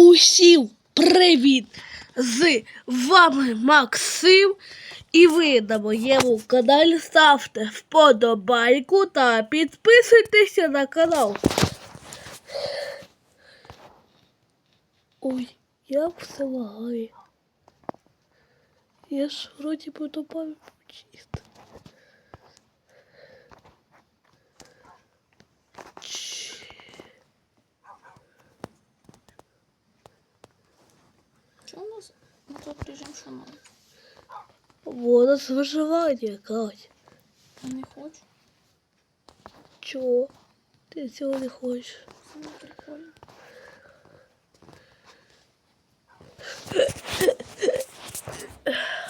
Усім привіт! З вами Максим. І ви на моєму каналі ставте вподобайку та підписуйтеся на канал. Ой, як все лагає. Я ж вроді би добавив чисто. Что у нас на тот режим що має? Воно з виживання, Кать. Я не хочу. Чого? Ти цього не хочеш. Це не прикольно.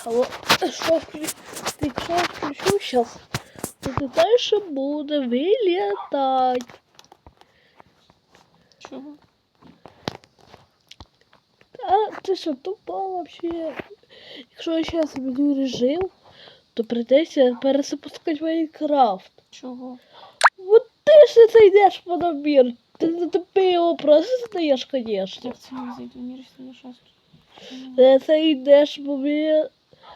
Алло, що вклю- ти якщо я включу зараз, то ти знаєш, що буде вилітати. Чого? А ти що, тупа вообще? Якщо я зараз зміню режим, то прийдеться перезапускати Майнкрафт. Чого? Вот ти ж не зайдеш по набір. Ти не тупий його просто здаєш, конечно. Як це не зайду мір, якщо я щас? Не зайдеш, бо мені,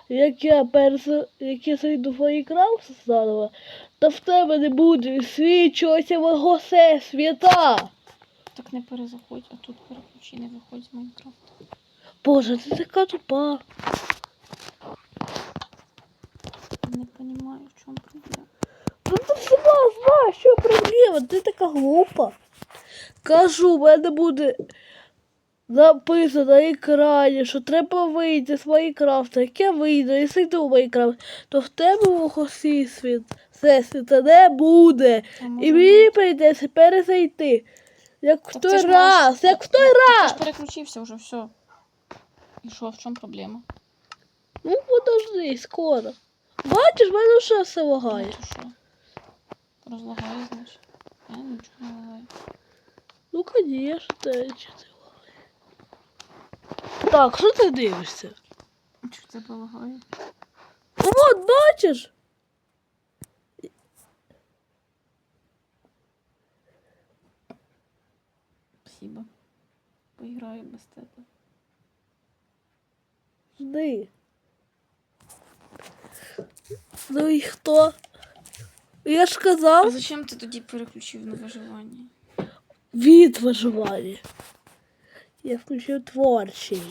як я перше, як я зайду в Майнкрафт заново, то в тебе не буде свічуватися мого всесвіта. Так не перезаходь, а тут переключи, не виходь з Майнкрафта. Боже, ти така тупа. Не розумію, в чому проблема. Ну ти сама знаєш, що проблема, ти така глупа. Кажу, в мене буде написано на екрані, що треба вийти з Майнкрафта. Як я вийду і зайду в Майнкрафт, то в тебе мого всесвіт, всесвіта не буде. І мені прийдеться перезайти. Як в той раз, як в той Так Ти ж переключився вже, все. І що, в чому проблема? Ну, подожди, скоро. Бачиш, в мене вже все Ну, лагає. то що? Розлагає, значить. А, нічого не лагає. Ну, конечно, те, чи це лагає. Так, що ти дивишся? Чого тебе лагає? Ну, от, бачиш? Спасибо. Поіграю без тебе. Жди. Ну і хто? Я ж А зачем ти тоді переключив на виживання? від виживання. Я включив творчий.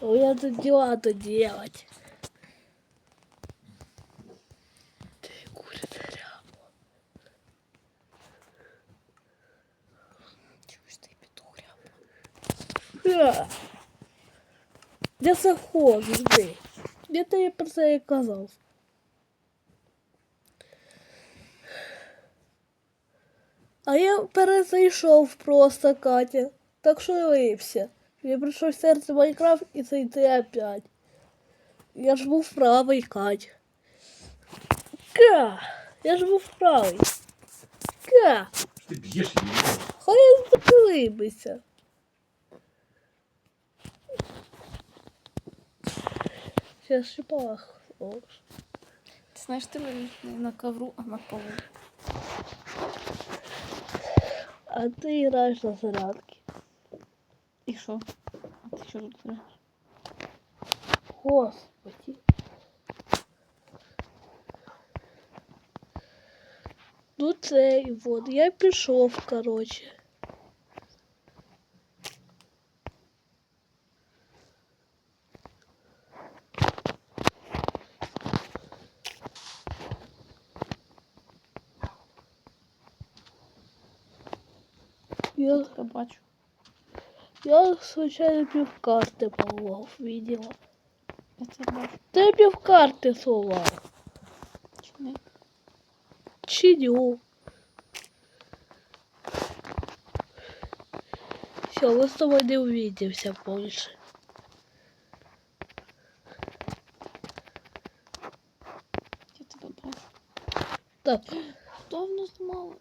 У меня тут дела то делать. Ты курица ряба. Чого ж ти петух ряба? Я заходжу, жди. Я тобі про це і казав. А я перезайшов просто, Катя. Так що лився. Я прийшов в серце Майнкрафт і зайти опять. Я ж був правий, Кать. Ка! Я ж був правий. Ка! Ти б'єш її. Хай я закилибися. Сейчас ще пах. Ти знаєш, ти лежиш не на ковру, а на полу. А ти граєш на зарядки. І що? А ти що тут граєш? Господи. Ну цей вот, я пішов, короче. Я, Я бачу. я случайно півкарти порвав, видела. Я це бачу. Ти півкарти сховав. Чи не? Чиню. Все, мы с тобой не увидимся больше. Я тебе бачу. Так, Давно знімала.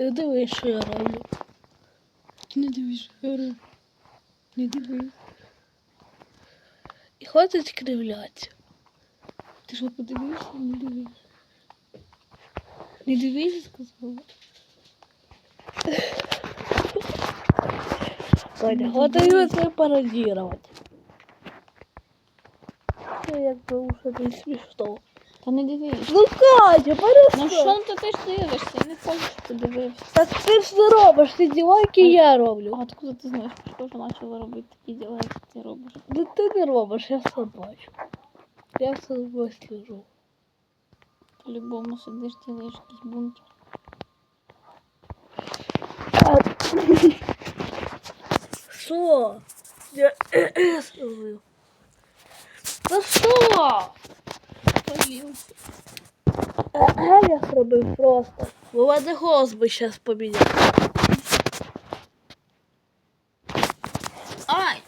Е, Дивись, що я роблю. Не дивись, Геру. Не дивись. І хватить кривлятися. Ти що подивишся? Не дивись. Не дивись, сказала. Соня, хватает це пародировать. Ну, якби уже не смішно. Та не дивись. Ну, Катя, Ну перестань. що ти теж дивишся? Я не хочу, щоб ти дивився. Так ти ж не робиш, ти діла, які я роблю. А откуда ти знаєш, що вже почала робити такі діла, як ти робиш? Ну ти не робиш, я все бачу. Я все висліжу. По-любому сидиш, ділаєш якийсь бункер. Що? Я зробив. Та що? Повівся. Е, Я зробив просто. Бо голос би зараз поміняв. Ай!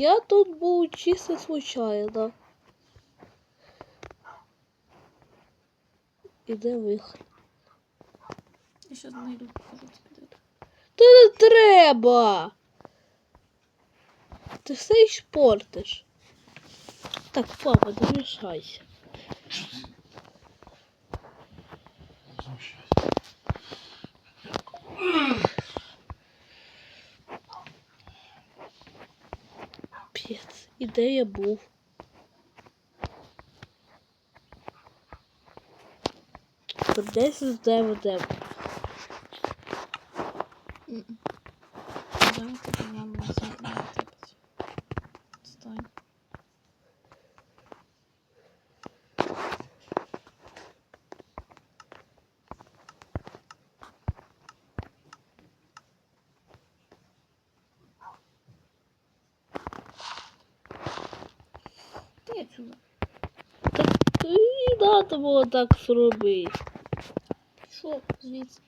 Я тут був чисто случайно. Іде вихід. Я щас знайду. Та не треба. Ти все іспортиш. Так, папа, не мішайся. І де я був? Десь де де. М-м. Давай ти прямо на центр не типить. Стань. Ти отсюда. Так треба було так зробити. Пішов звідси.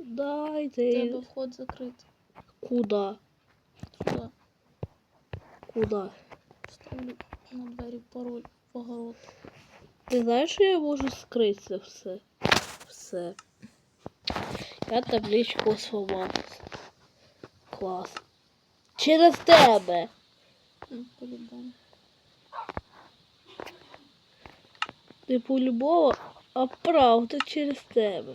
Дайте. тебе вход закритий. Куда? Сюди. Куда? Ставлю на двері пароль в огород. Ти знаєш, що я можу скрити це все? Все. Я табличку сховав. Клас. Через тебе. По-любому. Не по-любому, а правда через тебе.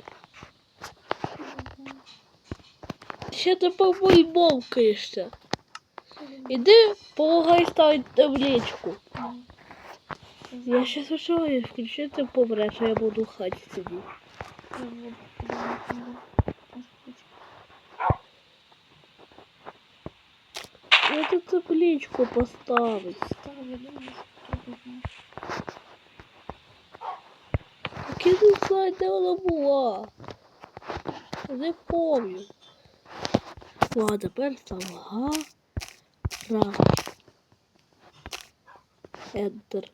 Ще ти побульбовкаєшся. Іди, помагай ставити табличку. Я ще почала включити помреш, а я буду в хаті ключ. Я тут табличку поставить. Я не знаю, де вона була. Не помню. Ладно, тепер там гра. Ентер.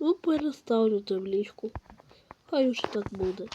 Ну, переставлю табличку. Хай уже так буде.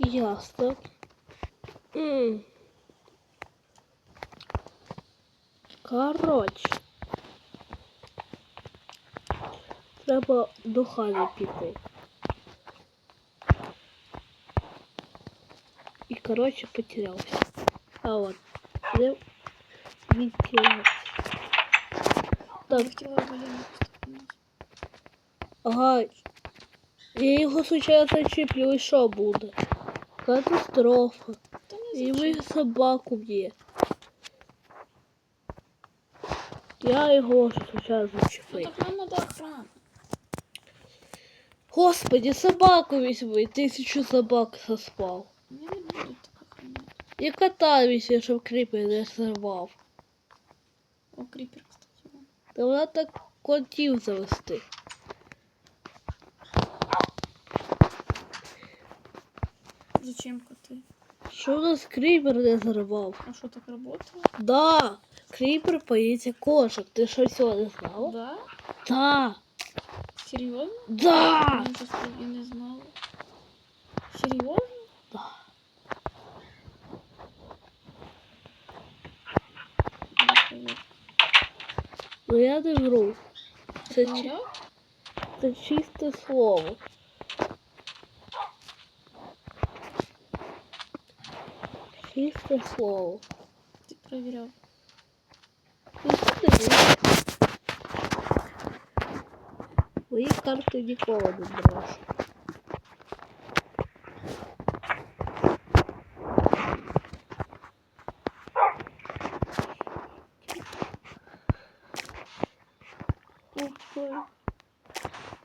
Ясно. М. Коротше. Треба до хати піти. І, коротше, потерявся. А от, де відтілявся. Я Так, хотіла Валерію поставити. ага. Я його случайно чіплю, і що буде? Катастрофа. І ви собаку б'є. Я його случайно Ну зачепив. так нам надо охрана. Господи, собаку візьми, тисячу собак заспав. Не охраняти. І кота візьми, щоб кріпер не зривав. О, кріпер, кстати. Та вона так котів завести. Зачем коти? Що у нас кріпер не зривав? А що так работало? Да, кріпер боїться кошок. Ти що цього не знала? Да? Да. Серйозно? Да. Я просто я не знала. Серйозно? Да. Ну я не вру. Це, чи- це чисте слово. Чисте слово. Ты проверял. Ти? Мої карти ніколи не брешу. Ой,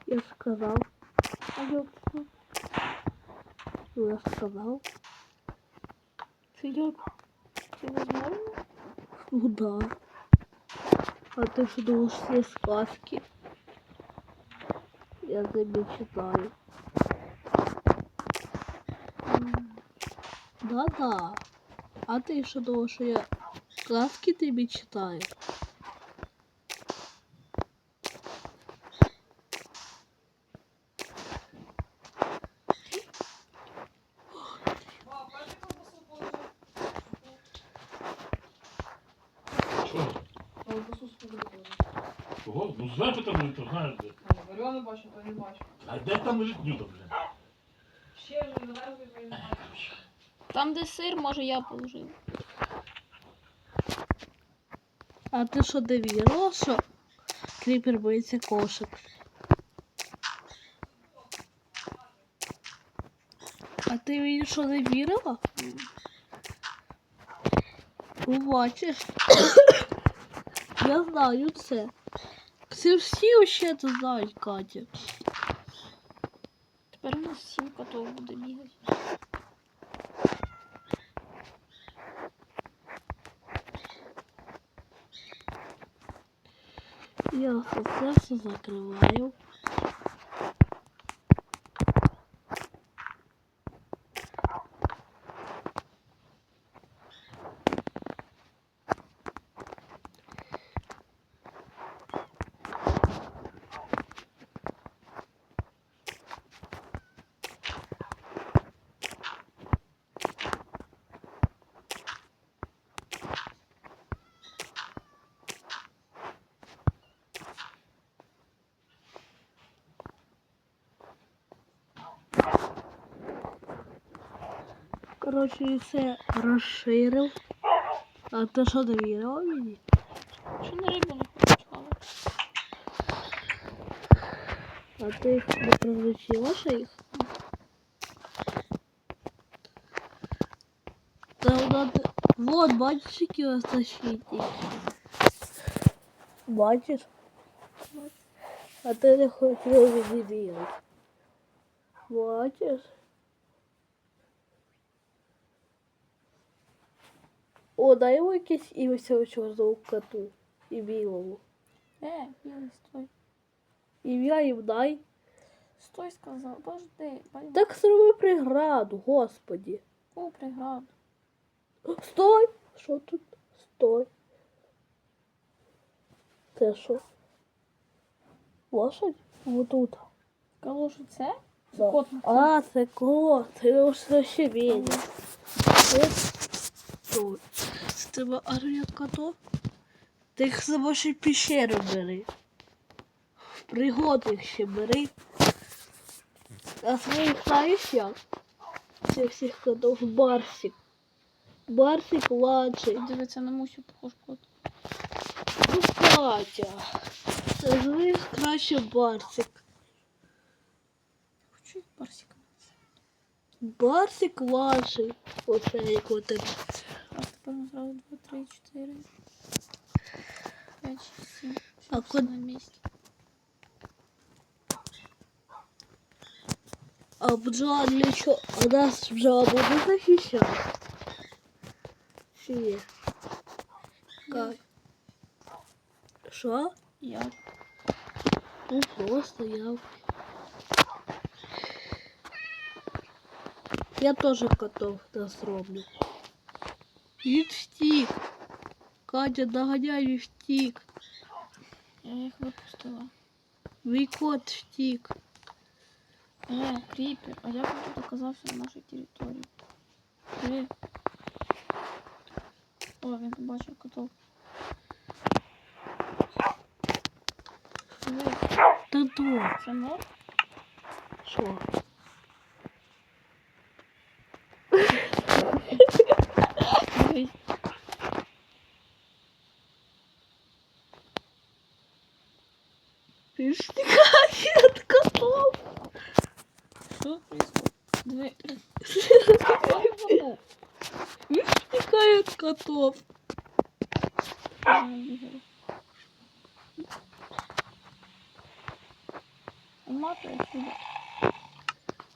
Я сказал. Ну, я сказал. Серьезно? Ты возможно? Ну да. А ты что думаешь, все сказки? Я тебе читаю. Да-да. А ты что что я сказки тебе читаю? Кого? Ну знаєш, що там лежить, то знаєш де. Варіони бачу, то не бачу. А де там лежить нюта, блін? Ще ж не то не бачу. Там, де сир, може, я положив. А ты что довірила, що кріпер боїться кошек? А ти мені що не вірила? Ну, бачиш. Я знаю це. Це всі ще це знають, Катя. Тепер у нас сім котов буде бігати. Я це все закриваю. Коротше, все розширив. А ти що довірила мені? Що на рибу не хочеш А ти їх не приручила ще їх? Та вона... Вот, бачиш, які у нас защитники? Бачиш? А ти не мені вірити. Бачиш? О, дай йому якесь ім'я цього чорному коту і білому. Е, білий, стой. Ім'я їм дай. Стой, сказав. Пойми. Так зроби преграду, господі. О, преграду. Стой! Що тут? Стой. Це що? Лошадь? Вот тут. Калошу це? Да. Кот. А, це кот, це вже ще видно. Тут. Тебе армія котов? Ти їх за ваші пещери бери. В пригод їх ще бери. А своїх знаєш як? Цих всіх котов Барсик. Барсик младший. Дивиться на мусю, похож кот. Ну, Катя. Це з них краще Барсик. Хочу барсика. Барсик младший. Оце як от так. Раз, тепер зразу 2, 3, 4, 5, 6, 7. А Все кот- на місці. А бджола для чого? А нас бджола буде захищати? Чи ні? Как? Що? Я Ну просто я. Я тоже котов нас роблю. Він втік. Катя, доганяй він втік. Я їх випустила. Мій кот втік. Е, кріпер, а як він тут оказався на нашій території? Диви. О, він побачив котов. Диви, Та то. це мор? Що? Втікає від котов. Вони бігали. Мати отсюда.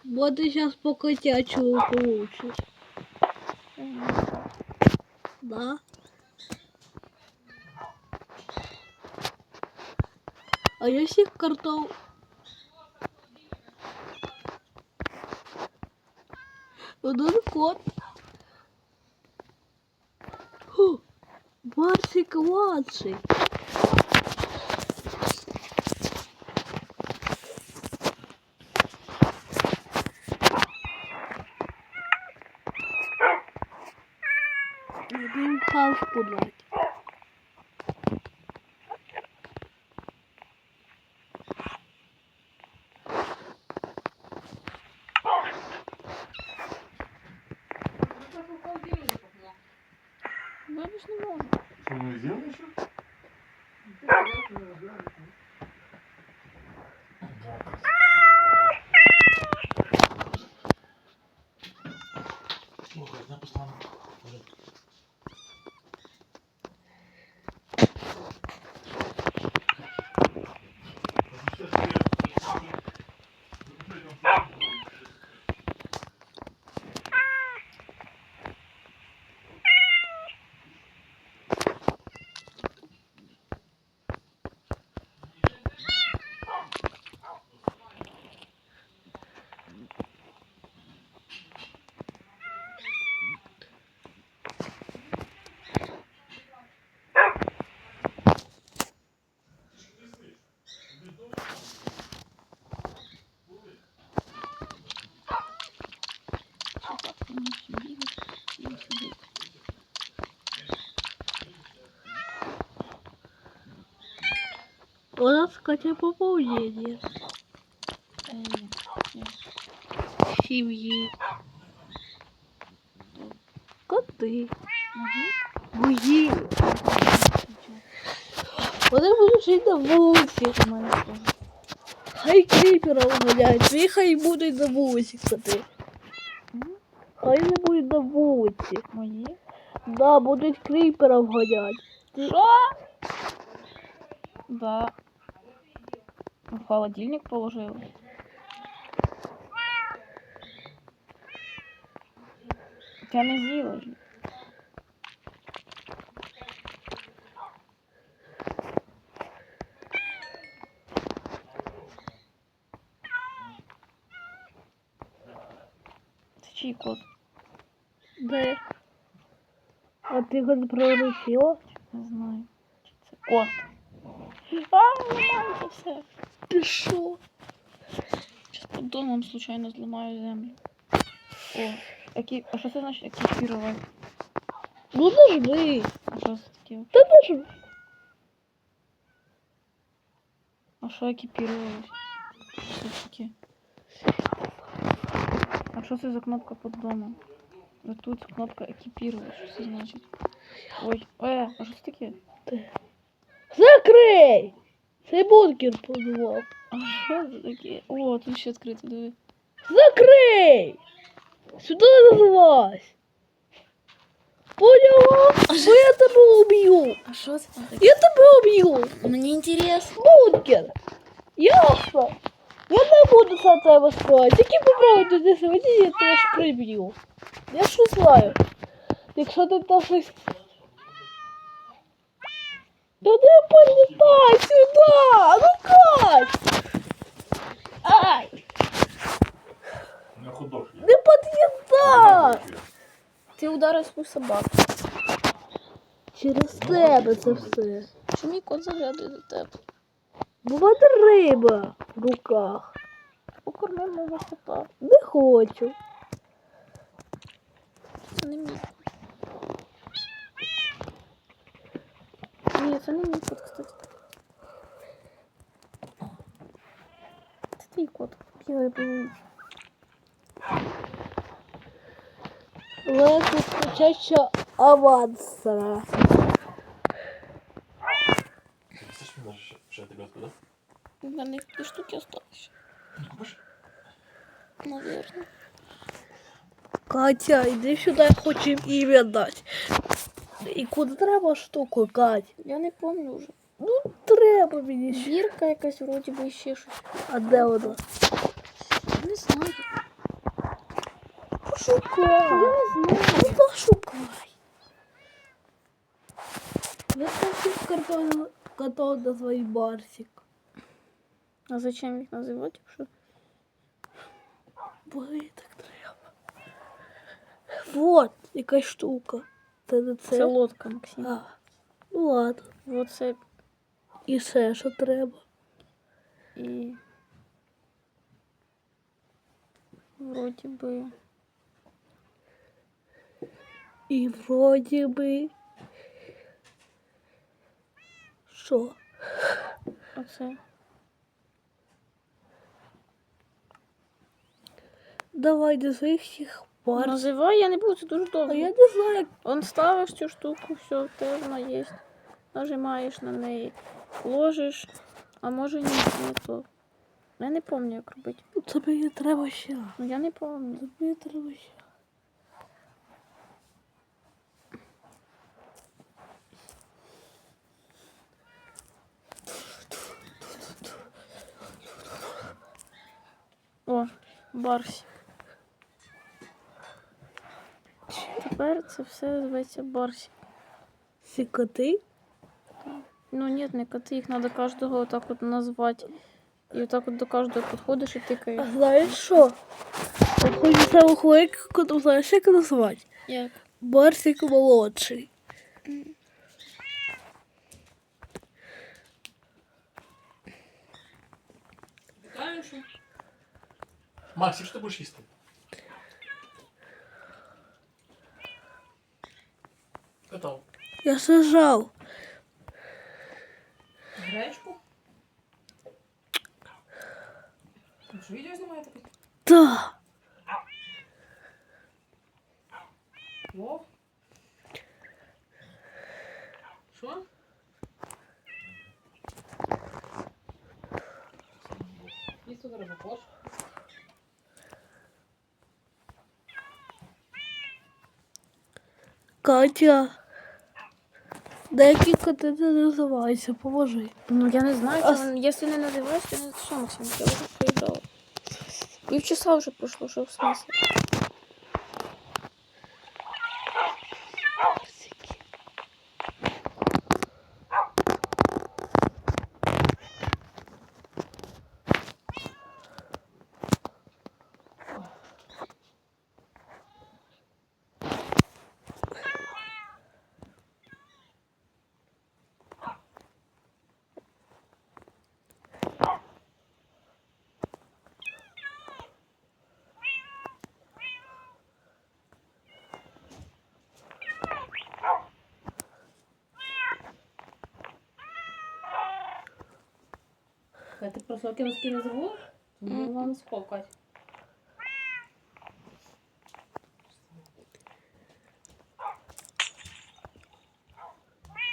Бо ти зараз по котячому получиш. Я не знаю. Да? А я всіх картов. Один кот. 给我吹 можу. Что, не У нас Катя пополнение семьи. Коты. Мої? Вони будуть жити на вулиці. Хай кріпера вганяють, і хай будуть на вулиці коти. Хай не будуть на вулиці. Мої? Да, будуть кріпера вганяти. Що? Да. В холодильник положили. Я не з'їла чий кот? Де? А ти його не проручила? Не знаю. Чи це кот? А, все. Що? Сейчас домом случайно зламаю землю. О, які... а що це значить екіпірувати? Ну нажми. А що це таке? Та нажми. А що екіпірувати? Що це таке? А що це за кнопка під домом? Ось тут кнопка екіпірувати. Що це значить? Ой, е, а що це таке? Закрий! Цей бункер подував. А що це таке? О, тут ще відкрито, диви. Закрий! Сюди не називайся. Поняла? Бо я тебе уб'ю. А що це там таке? Я тебе уб'ю. Мені інтересно. Бункер. Ясно. Я не буду за тебе скривати. Тільки попробуй туди сидіти, я тебе ж приб'ю. Я ж знаю. Якщо ти там щось... Та не політай сюди! Ну кать! Ай! Не під'їдай! Ти ударив свою собаку. Через тебе це все. Чому кот заглядає до тебе? Бо в мене риба в руках. Покорми мого кота. Не хочу. Це не мій. Ні, це не мій кот, кстати. Це твій кот. Бігає по вулиці. Легко спочатку авансера. Ти хочеш мені ще- ще таблетку, да? У мене їх дві штуки осталось. Ну, купиш? Наверно. Катя, іди сюди, я хочу їм ім'я дати. І куди треба штуку, Кать? Я не пам'ятаю вже. Ну, треба мені ще. Бірка якась вроді би ще щось. А де вона? Не знаю. Пошукай. Я не знаю. Ну, пошукай. Я хочу картон, катон на свій барсик. А зачем їх називати? Що? Бо мені так треба. Вот, якась штука. Це не це. Це лодка, Максим. А, ну ладно. Оце І все, що треба. і. Вроді би. І вроді би. Що? Оце. Давай до своїх всіх пар. Називай, я не буду, це дуже А я не знаю, Он ставиш цю штуку, все, в тебе вона є. Нажимаєш на неї, ложиш, а може ні, не то. Я не пам'ятаю, як робити. це мені треба ще. Ну я не пам'ятаю. Це мені треба ще. О, барсик. Тепер це все зветься барсик. Ці коти? Ну ні, не коти, їх треба кожного отак от назвати. І отак от до кожного підходиш і А знаєш що? Я хочу самого хлопчика коту, знаєш, як назвати? Як? Барсик молодший. Максик, що будеш їсти? Я сажав. Гречку? Ви що, відео знімаєте? Та. Плов? Що? Їсти зараз. Катя. Деякі коти не називаються, поможи. Ну я не знаю, А Чому, якщо не називаєш, то не що, Максим, я вже приїжджала. Півчаса вже пройшло, що в смысле? Просто окинуски не забула? Мгм. вам спокать.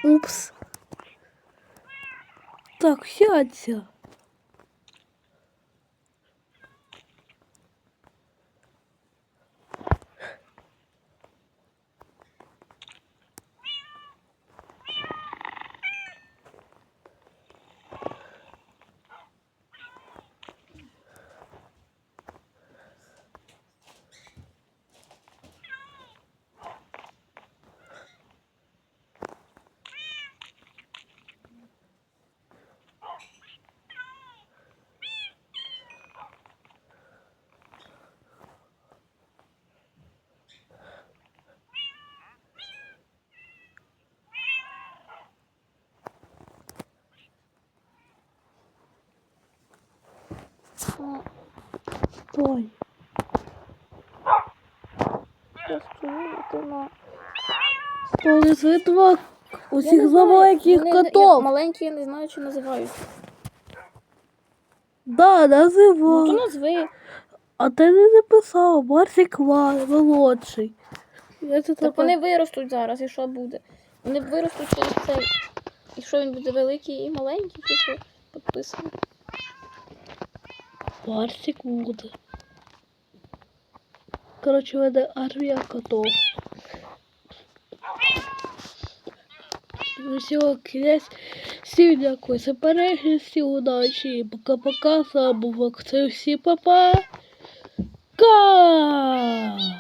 Упс. Так, сядься. Стой. Стой, не два усіх два маленьких котов. Маленькі, я не знаю, чи називають. Да, Ну, то назви. А ти не написав, Марсик Ва- молодший. Я це Так вони виростуть зараз, і що буде? Вони виростуть через цей. І що він буде великий і маленький, чи що підписано? Марсик буде. Коротше, в мене армія котов. Все, князь, всім дякую за перегляд, всім пока-пока, Сам був Максим, всім па-па. Ка!